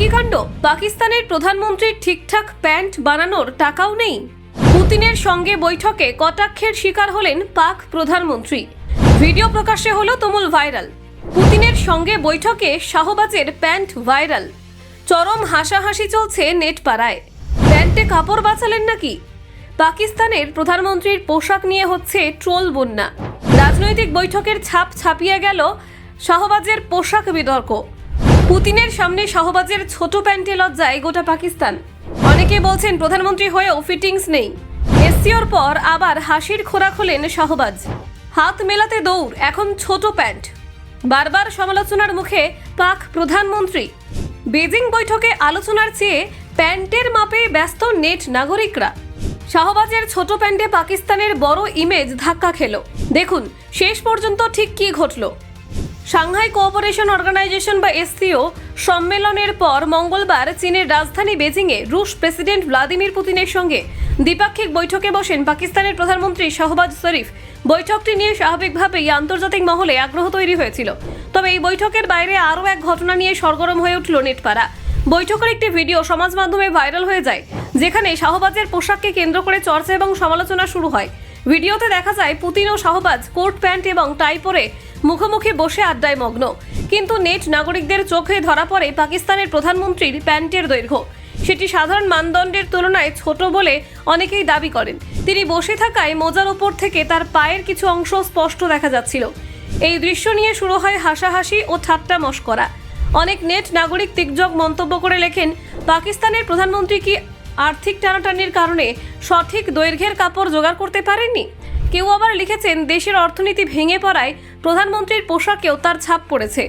একই কাণ্ড। পাকিস্তানের প্রধানমন্ত্রীর ঠিকঠাক প্যান্ট বানানোর টাকাও নেই। পুতিনের সঙ্গে বৈঠকে কটাক্ষের শিকার হলেন পাক প্রধানমন্ত্রী। ভিডিও প্রকাশ্যে হলো তুমুল ভাইরাল। পুতিনের সঙ্গে বৈঠকে শাহবাজের প্যান্ট ভাইরাল। চরম হাসাহাসি চলছে নেট পাড়ায় প্যান্টে কাপড় বাঁচালেন নাকি? পাকিস্তানের প্রধানমন্ত্রীর পোশাক নিয়ে হচ্ছে ট্রোল বন্যা। রাজনৈতিক বৈঠকের ছাপ ছাপিয়ে গেল শাহবাজের পোশাক বিতর্ক। পুতিনের সামনে শাহবাজের ছোট প্যান্টে লজ্জায় গোটা পাকিস্তান। অনেকে বলছেন প্রধানমন্ত্রী হয়েও ফিটিংস নেই। এসসিওর পর আবার হাসির খোরাক হলেন শাহবাজ। হাত মেলাতে দৌড়, এখন ছোট প্যান্ট। বারবার সমালোচনার মুখে পাক প্রধানমন্ত্রী। বেজিং বৈঠকে আলোচনার চেয়ে প্যান্টের মাপে ব্যস্ত নেট নাগরিকরা। শাহবাজের ছোট প্যান্টে পাকিস্তানের বড় ইমেজ ধাক্কা খেলো। দেখুন, শেষ পর্যন্ত ঠিক কী ঘটলো। সাংহাই কোঅপারেশন অর্গানাইজেশন বা এসসিও সম্মেলনের পর মঙ্গলবার চীনের রাজধানী বেজিংয়ে রুশ প্রেসিডেন্ট ভ্লাদিমির পুতিনের সঙ্গে দ্বিপাক্ষিক বৈঠকে বসেন পাকিস্তানের প্রধানমন্ত্রী শাহবাজ শরীফ। বৈঠকটি নিয়ে স্বাভাবিকভাবেই আন্তর্জাতিক মহলে আগ্রহ তৈরি হয়েছিল। তবে এই বৈঠকের বাইরে আরও এক ঘটনা নিয়ে সরগরম হয়ে উঠল নেটপাড়া। বৈঠকের একটি ভিডিও সমাজ মাধ্যমে ভাইরাল হয়ে যায়, যেখানে শাহবাজের পোশাককে কেন্দ্র করে চর্চা এবং সমালোচনা শুরু হয়। ভিডিওতে দেখা যায় পুতিন ও শাহবাজ কোট, প্যান্ট এবং টাই পরে মুখোমুখি বসে আড্ডায় মগ্ন। কিন্তু নেট নাগরিকদের চোখে ধরা পড়ে পাকিস্তানের প্রধানমন্ত্রীর প্যান্টের দৈর্ঘ্য। সেটি সাধারণ মানদণ্ডের তুলনায় ছোট বলে অনেকেই দাবি করেন। তিনি বসে থাকায় মোজার উপর থেকে তার পায়ের কিছু অংশ স্পষ্ট দেখা যাচ্ছিল। এই দৃশ্য নিয়ে শুরু হয় হাসাহাসি ও ঠাট্টা মস্করা। অনেক নেট নাগরিক তিকজক মন্তব্য করে লেখেন, পাকিস্তানের প্রধানমন্ত্রী কি আর্থিক টানাটানির কারণে সঠিক দৈর্ঘ্যের কাপড় জোগাড় করতে পারেননি? কেউ আবার লিখেছেন, দেশের অর্থনীতি ভেঙে পড়ায় প্রধানমন্ত্রীর পোশাকেও তার ছাপ পড়েছে।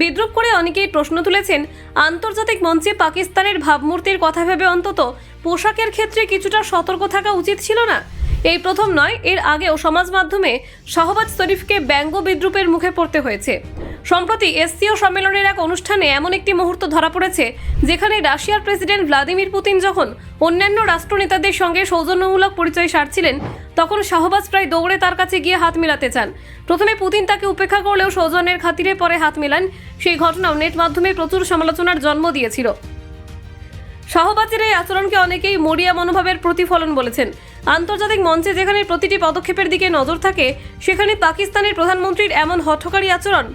বিদ্রুপ করে অনেকেই প্রশ্ন তুলেছেন, আন্তর্জাতিক মঞ্চে পাকিস্তানের ভাবমূর্তির কথা ভেবে অন্তত পোশাকের ক্ষেত্রে কিছুটা সতর্ক থাকা উচিত ছিল না? এই প্রথম নয়, এর আগেও সমাজ মাধ্যমে শাহবাজ শরীফকে ব্যঙ্গ বিদ্রুপের মুখে পড়তে হয়েছে। সম্প্রতি এসসিও সম্মেলনের এক অনুষ্ঠানে এমন একটি মুহূর্ত ধরা পড়েছে, যেখানে রাশিয়ার প্রেসিডেন্ট ভ্লাদিমির পুতিন যখন অন্যান্য রাষ্ট্রনেতাদের সঙ্গে সৌজন্যমূলক পরিচয় সারছিলেন, তখন শাহবাজ প্রায় দৌড়ে তার কাছে গিয়ে হাত মিলাতে চান। প্রথমে পুতিন তাকে উপেক্ষা করলেও সৌজন্যের খাতিরে পরে হাত মিলান। সেই ঘটনাও নেট মাধ্যমে প্রচুর সমালোচনার জন্ম দিয়েছিল। শাহবাজের এই আচরণকে অনেকেই মরিয়া মনোভাবের প্রতিফলন বলেছেন। আন্তর্জাতিক মঞ্চে যেখানে প্রতিটি পদক্ষেপের দিকে নজর থাকে, সেখানে পাকিস্তানের প্রধানমন্ত্রীর এমন হঠকারী আচরণ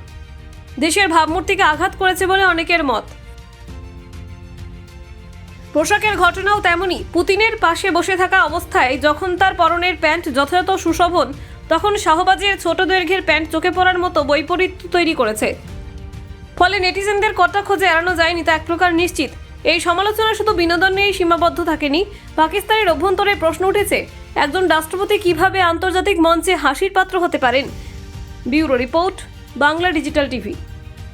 দেশের ভাবমূর্তিকে আঘাত করেছে বলে অনেকের মত। পোশাকের ঘটনাও তেমনই। পুতিনের পাশে বসে থাকা অবস্থায় যখন তার পরনের প্যান্ট যথাযথ সুশোভন, তখন শাহবাজের ছোট দৈর্ঘ্যের প্যান্ট চোখে পড়ার মতো বৈপরীত্য তৈরি করেছে। ফলে নেটিজেনদের কটা খোঁজে এড়ানো যায়নি তা এক প্রকার নিশ্চিত। এই সমালোচনা শুধু বিনোদন নিয়েই সীমাবদ্ধ থাকেনি, পাকিস্তানের অভ্যন্তরে প্রশ্ন উঠেছে, একজন রাষ্ট্রপতি কীভাবে আন্তর্জাতিক মঞ্চে হাসির পাত্র হতে পারেন? Bureau report, Bangla digital TV.